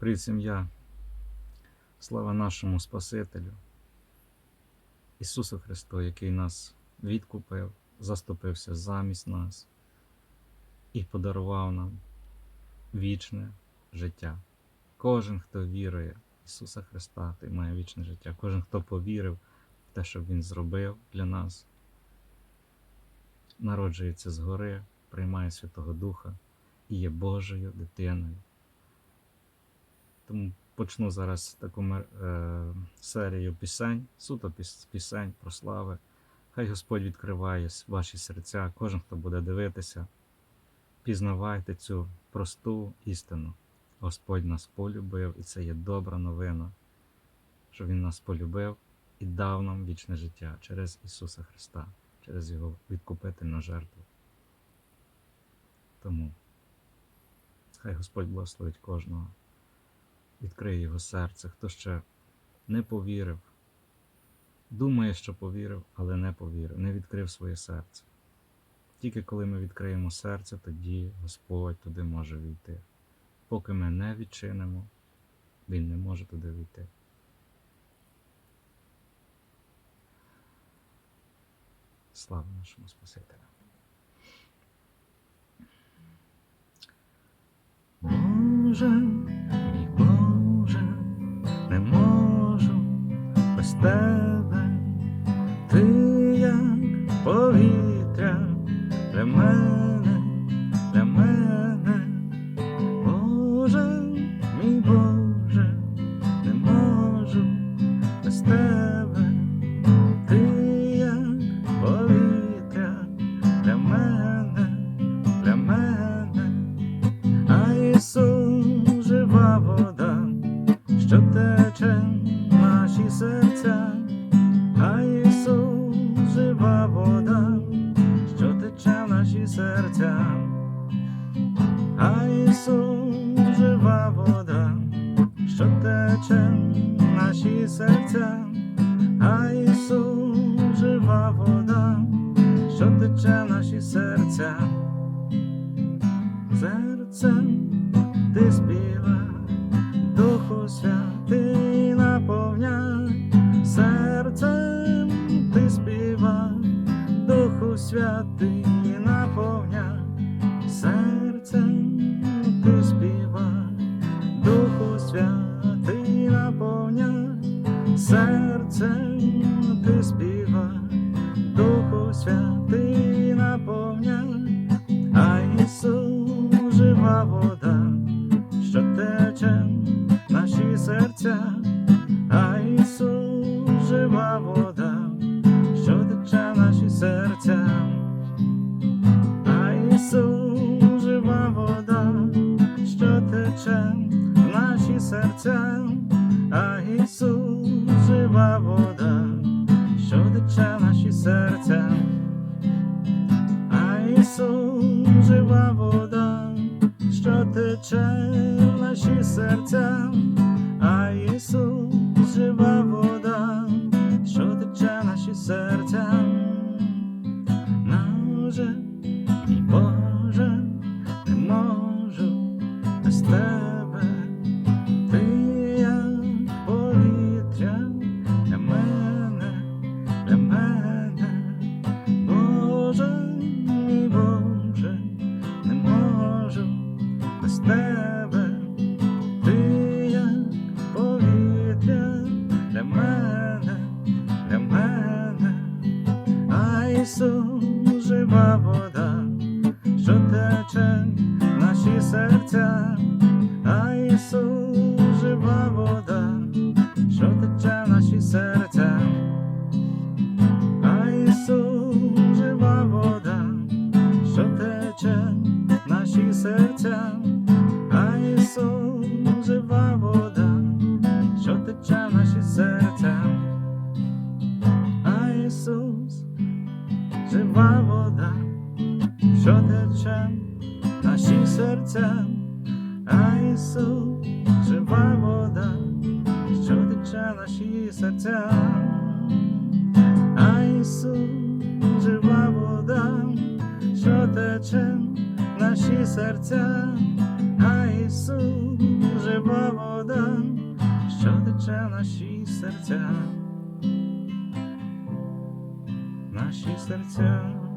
Привіт, сім'я. Слава нашому Спасителю, Ісусу Христу, який нас відкупив, заступився замість нас і подарував нам вічне життя. Кожен, хто вірує в Ісуса Христа, той має вічне життя. Кожен, хто повірив в те, що Він зробив для нас, народжується згори, приймає Святого Духа і є Божою дитиною. Тому почну зараз таку е, серію пісень, суто пісень про слави. Хай Господь відкриває ваші серця, кожен, хто буде дивитися. Пізнавайте цю просту істину. Господь нас полюбив, і це є добра новина, що Він нас полюбив і дав нам вічне життя через Ісуса Христа, через Його відкупительну жертву. Тому хай Господь благословить кожного відкриє його серце, хто ще не повірив, думає, що повірив, але не повірив, не відкрив своє серце. Тільки коли ми відкриємо серце, тоді Господь туди може війти. Поки ми не відчинимо, Він не може туди війти. Слава нашому Спасителю. Боже, тече наші серця, а Ісус жива вода, що тече наші серця. Серцем ти співа, Духу Святий наповняй, серцем ти співа, Духу Святий ти співа, Духу Святий наповняй. А Ісус жива вода, що тече в наші серця, а Ісус жива вода, що тече в наші серця, а Ісус жива вода, що тече в наші серця, а Ісус жива вода, що тече наші серця. А Ісус жива вода, що тече в наші серця, а Ісус жива вода, що тече наші серця, а Ісус жива вода, що тече наші серця. А Ісус жива вода, що тече наші серця, а Ісус жива вода. плаче наші серця, наші серця.